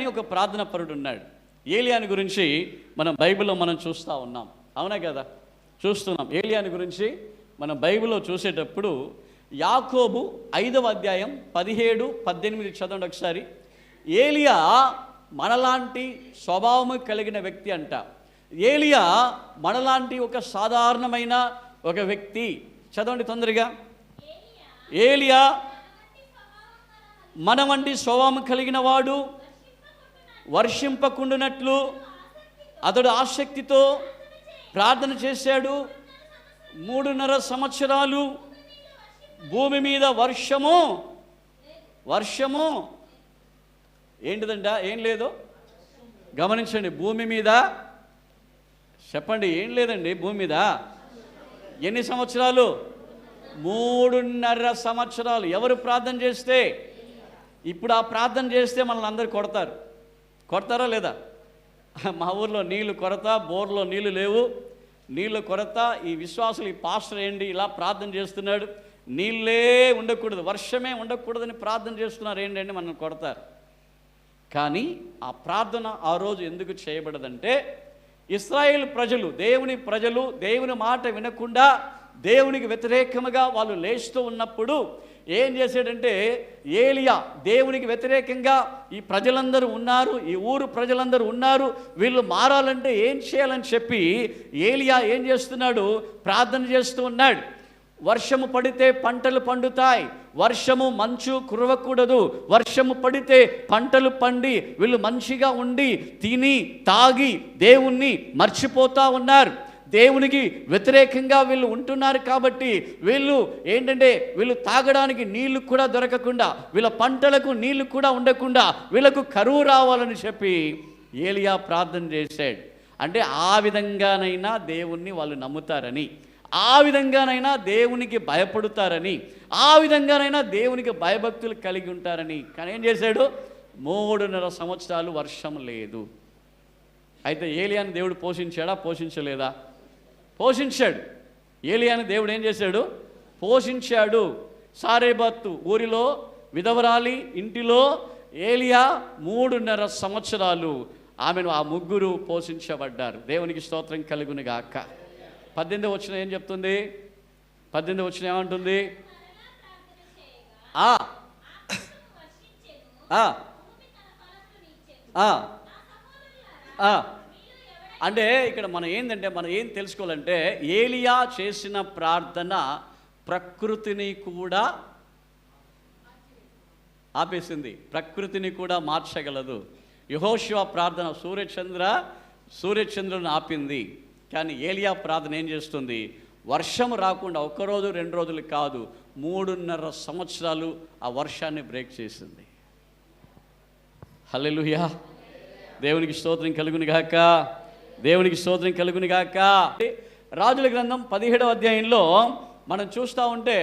ఒక ప్రార్థన పరుడు ఉన్నాడు. ఏలియాని గురించి మనం బైబిల్లో మనం చూస్తూ ఉన్నాం. అవునా కదా? చూస్తున్నాం. ఏలియాని గురించి మనం బైబిల్లో చూసేటప్పుడు యాకోబు ఐదవ అధ్యాయం పదిహేడు పద్దెనిమిది చదవండి ఒకసారి. ఏలియా మనలాంటి స్వభావము కలిగిన వ్యక్తి అంట. ఏలియా మనలాంటి ఒక సాధారణమైన ఒక వ్యక్తి. చదవండి తొందరగా. ఏలియా మన వంటి స్వభావం కలిగిన వాడు వర్షింపకుండునట్లు అతడు ఆసక్తితో ప్రార్థన చేశాడు. మూడున్నర సంవత్సరాలు భూమి మీద వర్షము వర్షము. ఏంటిదంట? ఏం లేదు? గమనించండి భూమి మీద చెప్పండి ఏం లేదండి భూమి మీద? ఎన్ని సంవత్సరాలు? మూడున్నర సంవత్సరాలు. ఎవరు ప్రార్థన చేస్తే? ఇప్పుడు ఆ ప్రార్థన చేస్తే మనల్ని అందరు కొడతారు. కొడతారా లేదా? మా ఊర్లో నీళ్ళు కొరత బోర్లో నీళ్ళు లేవు. నీళ్ళ కొరత ఈ విశ్వాసులు ఈ పాస్టర్ ఏంటి? ఇలా ప్రార్థన చేస్తున్నాడు. నీళ్ళే ఉండకూడదు వర్షమే ఉండకూడదని ప్రార్థన చేస్తున్నారు. ఏంటంటే మనం కొడతారు. కానీ ఆ ప్రార్థన ఆ రోజు ఎందుకు చేయబడదంటే ఇస్రాయేల్ ప్రజలు దేవుని ప్రజలు దేవుని మాట వినకుండా దేవునికి వ్యతిరేకముగా వాళ్ళు లేస్తూ ఉన్నప్పుడు ఏం చేశాడంటే ఏలియా దేవునికి వ్యతిరేకంగా ఈ ప్రజలందరూ ఉన్నారు ఈ ఊరు ప్రజలందరూ ఉన్నారు వీళ్ళు మారాలంటే ఏం చేయాలని చెప్పి ఏలియా ఏం చేస్తున్నాడు? ప్రార్థన చేస్తూ ఉన్నాడు. వర్షము పడితే పంటలు పండుతాయి వర్షము మంచు కురవకూడదు వర్షము పడితే పంటలు పండి వీళ్ళు మంచిగా ఉండి తిని తాగి దేవుణ్ణి మర్చిపోతూ ఉన్నారు. దేవునికి వ్యతిరేకంగా వీళ్ళు ఉంటున్నారు కాబట్టి వీళ్ళు ఏంటంటే వీళ్ళు తాగడానికి నీళ్ళు కూడా దొరకకుండా వీళ్ళ పంటలకు నీళ్ళు కూడా ఉండకుండా వీళ్ళకు కరువు రావాలని చెప్పి ఏలియా ప్రార్థన చేశాడు. అంటే ఆ విధంగానైనా దేవుణ్ణి వాళ్ళు నమ్ముతారని ఆ విధంగానైనా దేవునికి భయపడుతారని ఆ విధంగానైనా దేవునికి భయభక్తులు కలిగి ఉంటారని. కానీ ఏం చేశాడు? మూడున్నర సంవత్సరాలు వర్షం లేదు. అయితే ఏలియాని దేవుడు పోషించాడా? పోషించలేదా? పోషించాడు. ఏలియాని దేవుడు ఏం చేశాడు? పోషించాడు. సారేబత్తు ఊరిలో విధవరాలి ఇంటిలో ఏలియా మూడున్నర సంవత్సరాలు. ఆమెను ఆ ముగ్గురు పోషించబడ్డారు. దేవునికి స్తోత్రం కలుగును గాక. పద్దెనిమిది వచ్చిన ఏం చెప్తుంది? పద్దెనిమిది వచ్చిన ఏమంటుంది? ఆ. ఆ. ఆ. ఆ. అంటే ఇక్కడ మనం ఏంటంటే మనం ఏం తెలుసుకోవాలంటే ఏలియా చేసిన ప్రార్థన ప్రకృతిని కూడా ఆపేసింది. ప్రకృతిని కూడా మార్చగలదు. యహోశివ ప్రార్థన సూర్యచంద్ర సూర్యచంద్రుని ఆపింది. కానీ ఏలియా ప్రార్థన ఏం చేస్తుంది? వర్షం రాకుండా ఒక్కరోజు రెండు రోజులు కాదు మూడున్నర సంవత్సరాలు ఆ వర్షాన్ని బ్రేక్ చేసింది. హల్లెలూయా. దేవునికి స్తోత్రం కలుగునిగాక. దేవునికి స్తోత్రం కలుగుని గాక. రాజుల గ్రంథం పదిహేడవ అధ్యాయంలో మనం చూస్తూ ఉంటే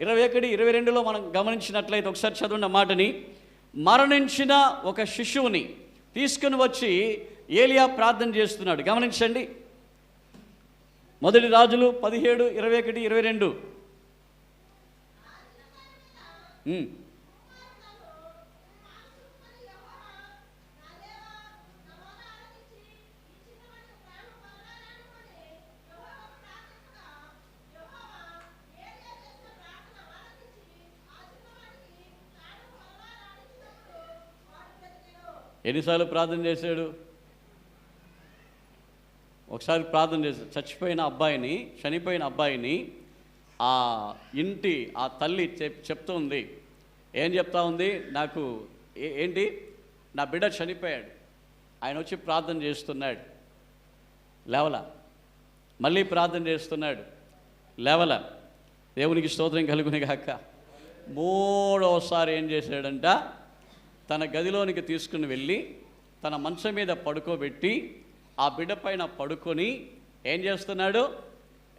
ఇరవై ఒకటి ఇరవై రెండులో మనం గమనించినట్లయితే ఒకసారి చదువున్న మాటని. మరణించిన ఒక శిశువుని తీసుకుని వచ్చి ఏలియా ప్రార్థన చేస్తున్నాడు. గమనించండి. మొదటి రాజులు పదిహేడు ఇరవై ఒకటి ఇరవై రెండు. ఎన్నిసార్లు ప్రార్థన చేశాడు? ఒకసారి ప్రార్థన చేశాడు చచ్చిపోయిన అబ్బాయిని చనిపోయిన అబ్బాయిని ఆ ఇంటి ఆ తల్లి చెప్ చెప్తుంది ఏం చెప్తా ఉంది? నాకు ఏ- ఏంటి? నా బిడ్డ చనిపోయాడు. ఆయన వచ్చి ప్రార్థన చేస్తున్నాడు. లేవల? మళ్ళీ ప్రార్థన చేస్తున్నాడు. లేవల? దేవునికి స్తోత్రం కలుగునిగాక. మూడవసారి ఏం చేశాడంట? తన గదిలోనికి తీసుకుని వెళ్ళి తన మంచం మీద పడుకోబెట్టి ఆ బిడ్డ పైన పడుకొని ఏం చేస్తున్నాడు?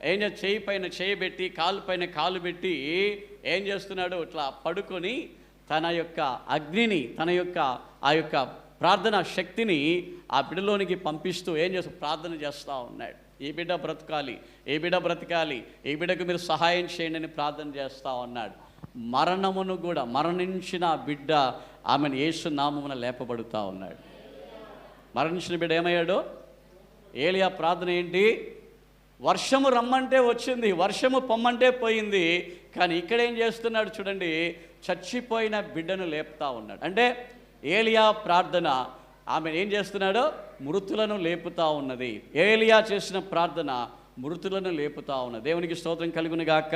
ఏం చేయి పైన చేయి పెట్టి కాలు పైన కాలు పెట్టి ఏం చేస్తున్నాడు? ఇట్లా పడుకొని తన యొక్క అగ్నిని తన యొక్క ఆ యొక్క ప్రార్థన శక్తిని ఆ బిడ్డలోనికి పంపిస్తూ ఏం చేస్తూ ప్రార్థన చేస్తూ ఉన్నాడు. ఈ బిడ్డ బ్రతకాలి ఏ బిడ్డ బ్రతకాలి ఏ బిడ్డకు మీరు సహాయం చేయండి అని ప్రార్థన చేస్తూ ఉన్నాడు. మరణమును కూడా మరణించిన బిడ్డ ఆమెను యేసు నామమున లేపబడుతూ ఉన్నాడు. మరణించిన బిడ్డ ఏమయ్యాడు? ఏలియా ప్రార్థన ఏంటి? వర్షము రమ్మంటే వచ్చింది వర్షము పొమ్మంటే పోయింది కానీ ఇక్కడ ఏం చేస్తున్నాడు చూడండి చచ్చిపోయిన బిడ్డను లేపుతా ఉన్నాడు. అంటే ఏలియా ప్రార్థన ఆమె ఏం చేస్తున్నాడు? మృతులను లేపుతా ఉన్నది. ఏలియా చేసిన ప్రార్థన మృతులను లేపుతా ఉన్నది. దేవునికి స్తోత్రం కలుగునిగాక.